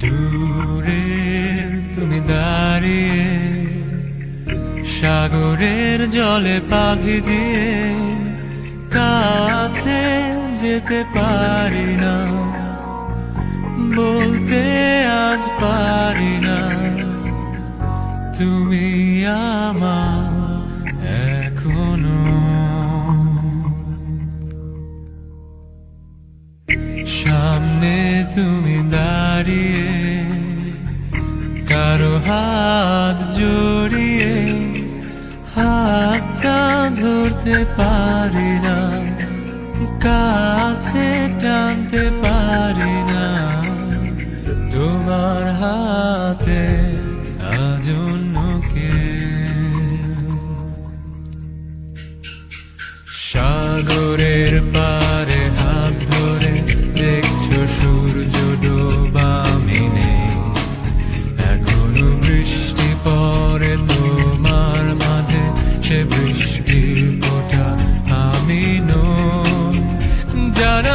দূরে তুমি দাঁড়িয়ে সাগরের জলে পা দিয়ে কাছে যেতে পারি না। বলতে আজ পারি না। তুমি আমার এখনও। সামনে তুমি দাঁড়িয়ে হাত জড়িয়ে হাতটা ধরতে পারি না কাছে টানতে পারি না। তোমার হাতে আজ অন্যকে বৃষ্টির ফোটা আমি নো যারা